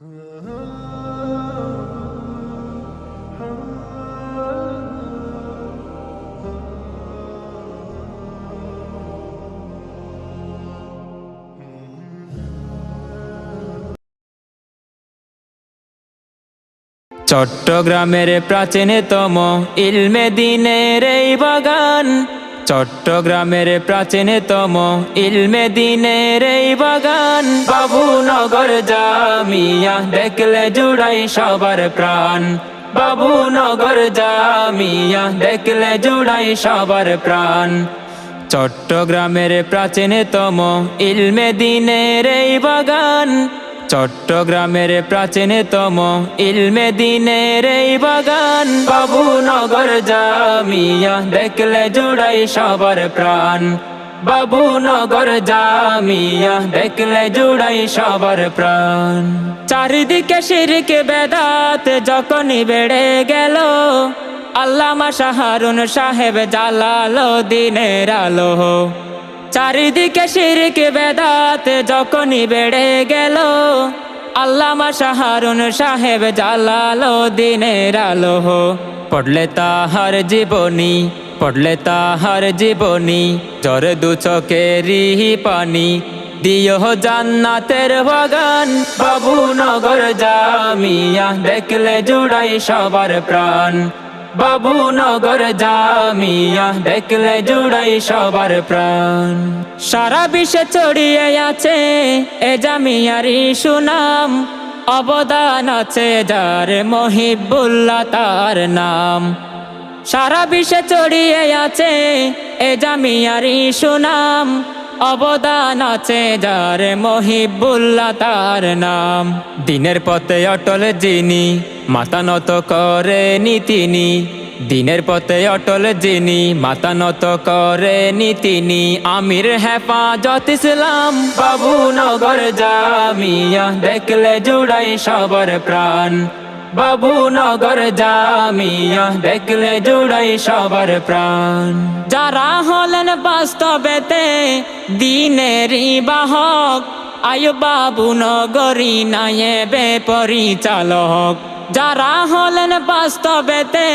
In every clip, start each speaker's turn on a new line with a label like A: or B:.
A: চট্টগ্রামের প্রাচীনতম ইলমে দিনের এই বাগান। চট্টগ্রামের প্রাচীনতম ইলমে দিনের এই বাগান। বাবুনগর জামিয়া দেখলে জুড়াই সবার প্রাণ। বাবুনগর জামিয়া দেখলে জুড়াই সবার প্রাণ। চট্টগ্রামের প্রাচীনতম ইলমে দিনের এই বাগান। চট্টগ্রামের প্রাচীনতম ইলমে দিনের এই বাগান। বাবু নগর জামিয়া দেখলে জুড়াই সবার প্রাণ। বাবুনগর জামিয়া দেখলে জুড়াই সবার প্রাণ। চারিদিকে শিরকে বেদাত যখনই বেড়ে গেল, আল্লামা শাহরুন সাহেব জালালো দিনের আলো। চারিদিকে শিরকে বেদাত যখনই বেড়ে গেল, আল্লামা শাহরুন সাহেব জালালো দিনের আলো পড়লে তাহার জীবনী, পড়লে তাহার জীবনী জ্বর দু চোখেরই পানি, দিও জান্নাতের বাগান, বাবুনগর জামিয়া, দেখলে জুড়াই সবার প্রাণ। বাবুনগর জামিয়া, দেখলে জুড়াই সবার প্রাণ। সারা বিশ্বে ছড়িয়ে আছে এ জামিয়ারি সুনাম। অবদান আছে যার মহিবুল্লাহ তার নাম। সারা বিশ্বে ছড়িয়ে আছে এ জামিয়ারি সুনাম। অবদান আছে যার মহিবুল্লাহ তার নাম। দিনের পথে অটল যিনি মাথা নত করেনি তিনি, দিনের পথে অটল যিনি মাতা নত করেনি তিনি, আমির হেফাজত ইসলাম বাবু নগর জামিয়া, দেখলে জুড়াই সবার প্রাণ। বাবু নগর জামিয়া, দেখলে জুড়াই সবার প্রাণ। যারা হলেন বাস্তবেতে, দিনেরই বাহক আয়ু বাবু নগরী নায়েবে পরিচালক। যারা হলেন বাস্তবেতে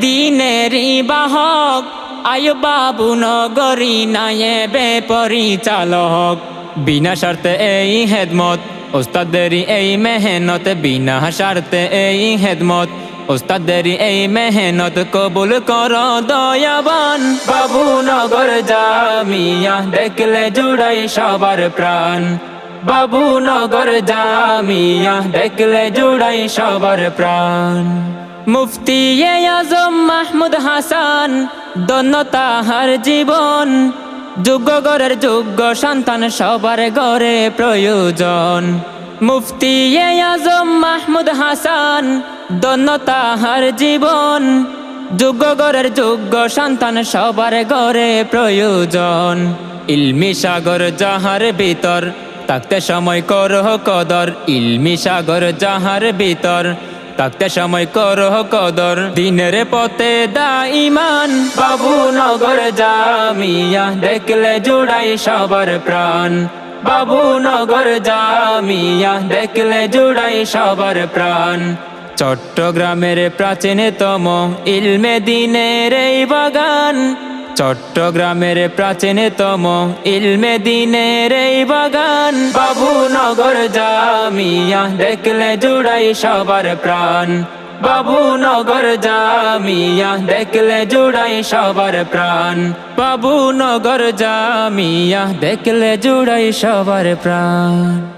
A: দিনেরই বাহক। আয়ু বাবু নগরী নায়েবে পরিচালক। বিনা শর্তে এই হেদমত ওস্তাদেরই এই মেহনত। বিনা স্বার্থে এই হেদমত ওস্তাদেরই এই মেহনত কবুল কর, দয়াবান। বাবুনগর জামিয়া দেখলে জুড়াই সবার প্রাণ। বাবুনগর জামিয়া দেখলে জুড়াই সবার প্রাণ। মুফতি আজম মাহমুদ হাসান দন্য তাহার জীবন। যোগ্য গড়ের যোগ্য সন্তান সবার গড়ে প্রয়োজন। মুফতি আজম মাহমুদ হাসান দন্য তাহার জীবন। যোগ্য গড়ের যোগ্য সন্তান সবার গড়ে প্রয়োজন। ইলমি সাগর যাহার ভিতর, থাকতে সময় করহ কদর। ইলমি সাগর যাহার ভিতর, থাকতে সময় করহ কদর। দিনের পথে দা ইমান বাবুনগর জামিয়া। দেখলে জুড়াই সবার প্রাণ। বাবুনগর জামিয়া, দেখলে জুড়াই সবার প্রাণ। চট্টগ্রামের প্রাচীনতম ইলমে দিনের এই বাগান। চট্টগ্রামের প্রাচীনতম ইলমে দিনের এই বাগান। বাবুনগর জামিয়া দেখলে জুড়াই সবার প্রাণ। বাবুনগর জামিয়া দেখলে জুড়াই সবার প্রাণ। বাবুনগর জামিয়া দেখলে জুড়াই সবার প্রাণ।